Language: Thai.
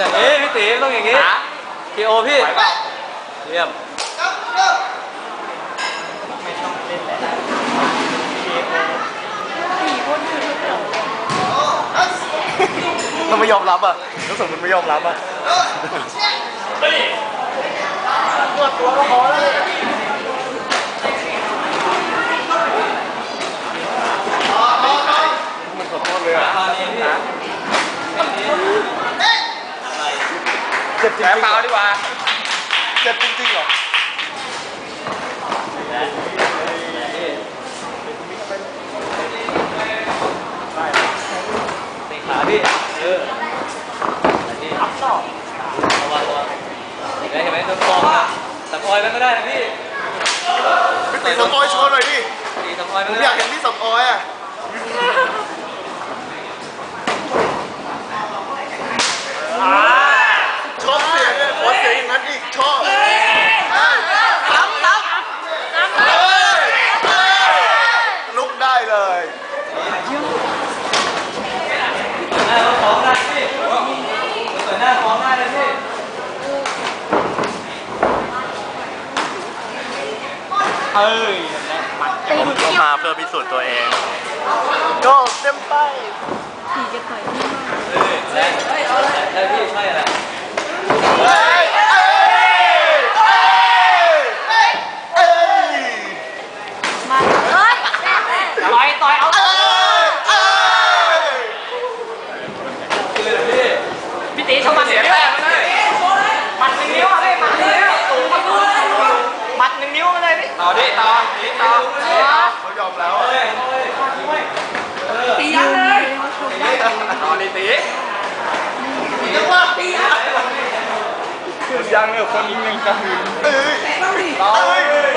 อย่างนี้พี่ตีต้องอย่างนี้ทีโอพี่เยี่ยมมันไม่ยอมรับอะรู้สึกมันไม่ยอมรับอะมันขอโทษเลยอะ ตอนนี้พี่ เจ็ บจริงแพ้ๆเปล่าดีกว่า เจ็บจริงๆเหรอตีขาพี่ เออนี่ทับต่อระวังระวังเห็นไหมเห็นไหมโดนฟองนะสปอยมันก็ได้นะพี่พี่ตีสมออยโชว์หน่อยดิตีสปอยผมันมก็อยาได้กเห็นพี่สมออยอะชอบเสียงเนี่ยขอเสียงอย่างนั้นอีกชอบ ซ้ำซ้ เฮ้ยเฮ้ยลุก ได้เลยหน้าเราฟ้องได้พี่สวยหน้าฟ้องได้เลยพี่เอ้ยผมก็มาเพื่อพิสูจน์ตัวเอง ก็เต็มไปำผีจะต่อยพี่มาก เอ้ยแรงใช่พี่ใช่แหละ เฮ้ยเอ้ยเอ้ยเอ้ย มาเอ้ย ต่อยต่อยเอาเอ้ยเอ้ยคือเลยพี่พี่ตีชกมันเสียเสียแต้แต้มมไม่ได้มัดหนึ่งนิ้วอะพี่มัดหนึ่งนิ้วมัดหนึ่งนิ้วมาเลยพี่ต่อดิต่อดิต่อเขายอมแล้วอะตียันเลยต่อดิตียังเนี่ยคนยิงยังกันเอ้ยต่อเอ้ยเอ้ย